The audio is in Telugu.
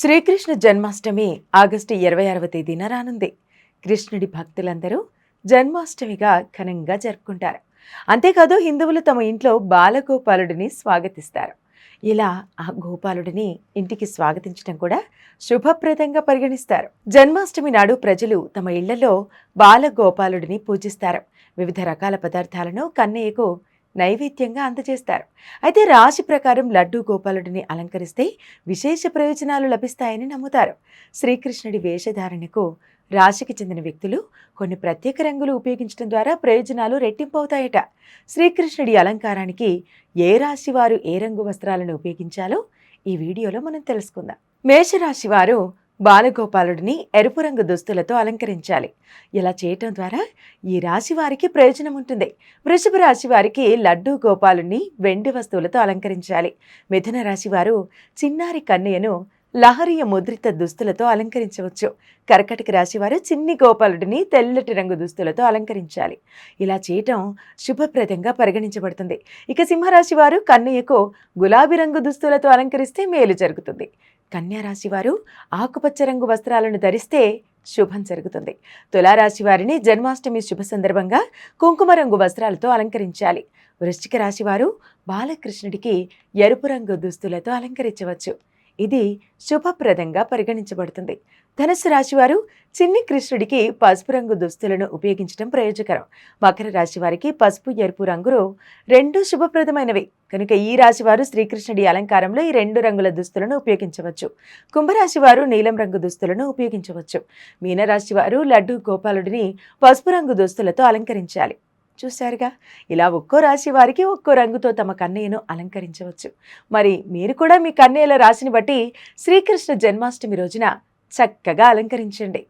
శ్రీకృష్ణ జన్మాష్టమి ఆగస్టు ఇరవై ఆరవ తేదీన రానుంది. కృష్ణుడి భక్తులందరూ జన్మాష్టమిగా ఘనంగా జరుపుకుంటారు. అంతేకాదు హిందువులు తమ ఇంట్లో బాలగోపాలుడిని స్వాగతిస్తారు. ఇలా ఆ గోపాలుడిని ఇంటికి స్వాగతించడం కూడా శుభప్రదంగా పరిగణిస్తారు. జన్మాష్టమి నాడు ప్రజలు తమ ఇళ్ళలో బాలగోపాలుడిని పూజిస్తారు. వివిధ రకాల పదార్థాలను కన్నయ్యకు నైవేద్యంగా అందజేస్తారు. అయితే రాశి ప్రకారం లడ్డూ గోపాలుడిని అలంకరిస్తే విశేష ప్రయోజనాలు లభిస్తాయని నమ్ముతారు. శ్రీకృష్ణుడి వేషధారణకు రాశికి చెందిన వ్యక్తులు కొన్ని ప్రత్యేక రంగులు ఉపయోగించడం ద్వారా ప్రయోజనాలు రెట్టింపు అవుతాయట శ్రీకృష్ణుడి అలంకారానికి ఏ రాశి వారు ఏ రంగు వస్త్రాలను ఉపయోగించాలో ఈ వీడియోలో మనం తెలుసుకుందాం. మేషరాశి వారు బాలగోపాలుడిని ఎరుపు రంగు దుస్తులతో అలంకరించాలి. ఇలా చేయటం ద్వారా ఈ రాశి వారికి ప్రయోజనం ఉంటుంది. వృషభ రాశి వారికి లడ్డూ గోపాలుని వెండి వస్తువులతో అలంకరించాలి. మిథున రాశి వారు చిన్నారి కన్నయ్యను లహరియ ముద్రిత దుస్తులతో అలంకరించవచ్చు. కర్కటక రాశి వారు చిన్ని గోపాలుడిని తెల్లటి రంగు దుస్తులతో అలంకరించాలి. ఇలా చేయటం శుభప్రదంగా పరిగణించబడుతుంది. ఇక సింహరాశి వారు కన్నయ్యకు గులాబీ రంగు దుస్తులతో అలంకరిస్తే మేలు జరుగుతుంది. కన్యారాశి వారు ఆకుపచ్చ రంగు వస్త్రాలను ధరిస్తే శుభం జరుగుతుంది. తులారాశి వారిని జన్మాష్టమి శుభ సందర్భంగా కుంకుమ రంగు వస్త్రాలతో అలంకరించాలి. వృశ్చిక రాశి వారు బాలకృష్ణుడికి ఎరుపు రంగు దుస్తులతో అలంకరించవచ్చు. ఇది శుభప్రదంగా పరిగణించబడుతుంది. ధనుసు రాశివారు చిన్ని కృష్ణుడికి పసుపు రంగు దుస్తులను ఉపయోగించడం ప్రయోజకరం. మకర రాశి వారికి పసుపు ఎరుపు రంగులు రెండు శుభప్రదమైనవి. కనుక ఈ రాశి వారు శ్రీకృష్ణుడి అలంకారంలో ఈ రెండు రంగుల దుస్తులను ఉపయోగించవచ్చు. కుంభరాశి వారు నీలం రంగు దుస్తులను ఉపయోగించవచ్చు. మీనరాశి వారు లడ్డు గోపాలుడిని పసుపు రంగు దుస్తులతో అలంకరించాలి. చూశారుగా? ఇలా ఒక్కో రాశి వారికి ఒక్కో రంగుతో తమ కన్నయ్యను అలంకరించవచ్చు. మరి మీరు కూడా మీ కన్నయ్యల రాశిని బట్టి శ్రీకృష్ణ జన్మాష్టమి రోజున చక్కగా అలంకరించండి.